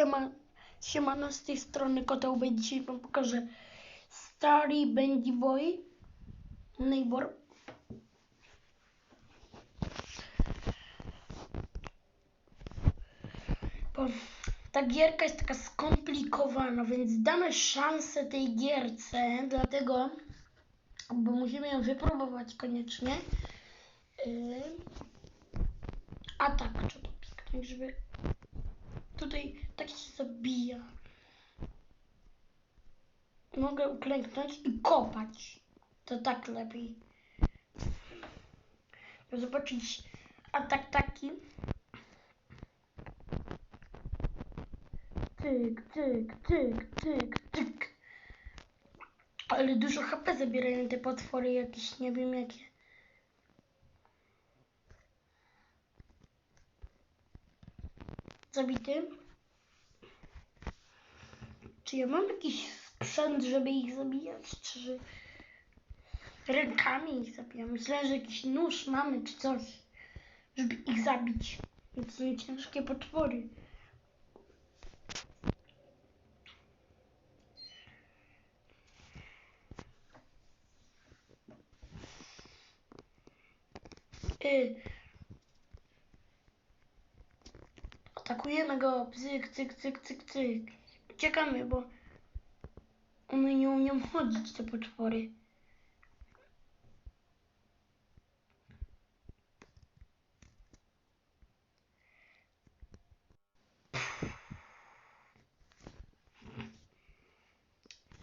Siema, siemano z tej strony Kotełbej. Dzisiaj wam pokażę Stary Bandy Boy Neighbor. Bo ta gierka jest taka skomplikowana, więc damy szansę tej gierce, dlatego, bo musimy ją wypróbować koniecznie. Yy, a tak, trzeba piknąć, żeby tutaj tak się zabija. Mogę uklęknąć i kopać. To tak lepiej. Zobaczyć atak taki. Tyk, tyk, tyk, tyk, tyk. Ale dużo HP zabierają te potwory jakieś, nie wiem jakie. Zabity. Czy ja mam jakiś sprzęt, żeby ich zabijać? Czy rękami ich zabijam? Myślę, że jakiś nóż mamy, czy coś, żeby ich zabić. To są ciężkie potwory. Y. Atakujemy go. Cyk, cyk, cyk, cyk, cyk. Uciekamy, bo one nie umieją chodzić, te potwory.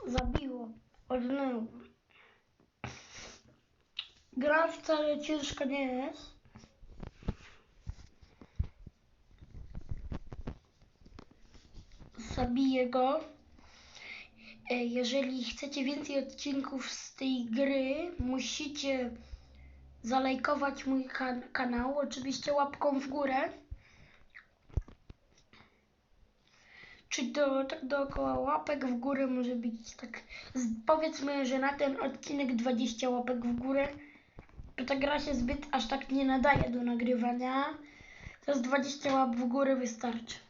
Zabiło. Odnęło. Gra wcale ciężka nie jest. Zabiję go. E, Jeżeli chcecie więcej odcinków z tej gry, musicie zalajkować mój kan kanał. Oczywiście łapką w górę. Czy do, tak dookoła łapek w górę może być tak. Powiedzmy, że na ten odcinek 20 łapek w górę. Bo ta gra się zbyt aż tak nie nadaje do nagrywania. To z 20 łap w górę wystarczy.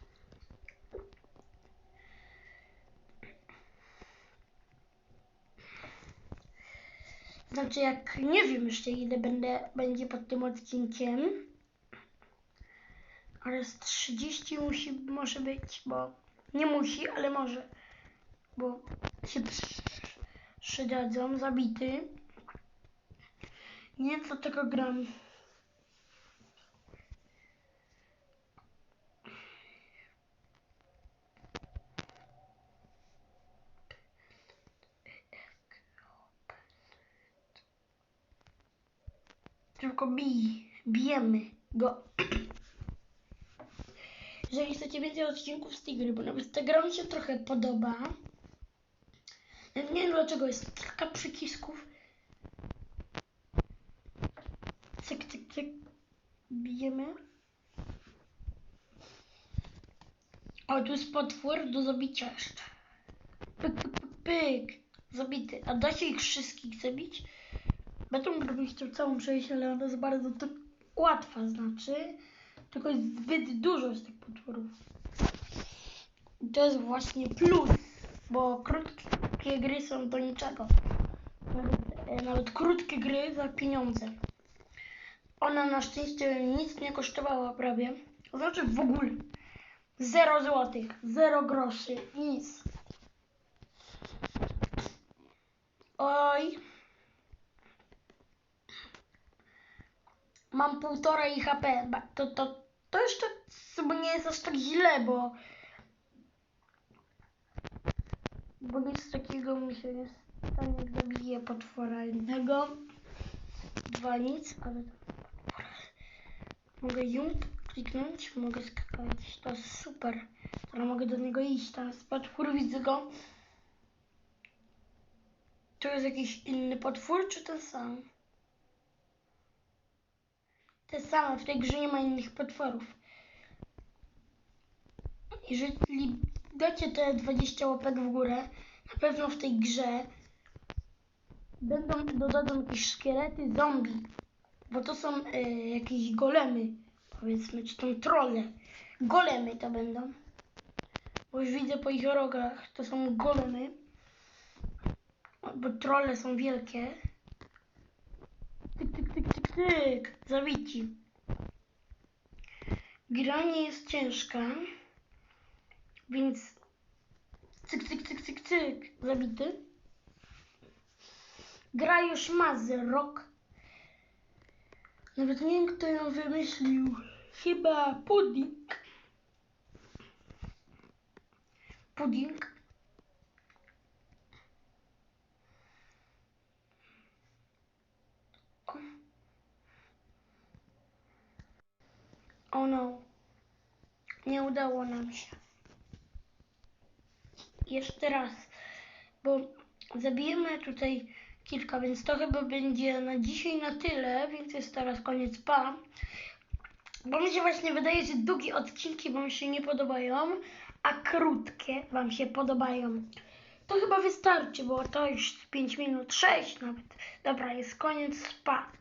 Znaczy, jak nie wiem jeszcze ile będę, będzie pod tym odcinkiem, ale z 30 musi, może być, bo nie musi, ale może, bo się przy- przydadzą, zabity. Nie co tego gram. Tylko bij, bijemy go. Jeżeli chcecie więcej odcinków z tej bo nawet ta gra mi się trochę podoba. Nawet nie wiem dlaczego jest kilka przycisków. Cyk, cyk, cyk. Bijemy. O, tu jest potwór do zabicia jeszcze. Pyk, pyk, pyk. Zabity. A da się ich wszystkich zabić? Będą bym chciał całą przejść, ale ona jest bardzo łatwa, znaczy. Tylko jest zbyt dużo z tych potworów. I to jest właśnie plus, bo krótkie gry są do niczego. Nawet, nawet krótkie gry za pieniądze. Ona na szczęście nic nie kosztowała prawie. Znaczy w ogóle. Zero złotych, zero groszy, nic. Oj. Mam półtorej HP. To, to, to jeszcze nie jest aż tak źle, bo. Bo nic takiego mi się nie stanie, jak zabiję potwora jednego. Dwa nic, ale. Mogę jump kliknąć, mogę skakać. To jest super. Teraz mogę do niego iść. Teraz potwór widzę go. To jest jakiś inny potwór, czy ten sam? Te same. W tej grze nie ma innych potworów. Jeżeli dacie te 20 łapek w górę, na pewno w tej grze będą dodadzą jakieś szkielety zombie. Bo to są e, jakieś golemy, powiedzmy, czy tam trolle. Golemy to będą. Bo już widzę po ich rogach, to są golemy. Bo trolle są wielkie. Tyk. Zabici. Gra nie jest ciężka. Więc cyk, cyk, cyk, cyk, cyk. Zabity. Gra już ma rok. Nawet nie wiem, kto ją wymyślił. Chyba Pudding. Pudding. O no. Nie udało nam się. Jeszcze raz. Bo zabijemy tutaj kilka, więc to chyba będzie na dzisiaj na tyle, więc jest teraz koniec pa. Bo mi się właśnie wydaje, że długie odcinki Wam się nie podobają, a krótkie Wam się podobają. To chyba wystarczy, bo to już 5 minut, 6 nawet. Dobra, jest koniec, pa.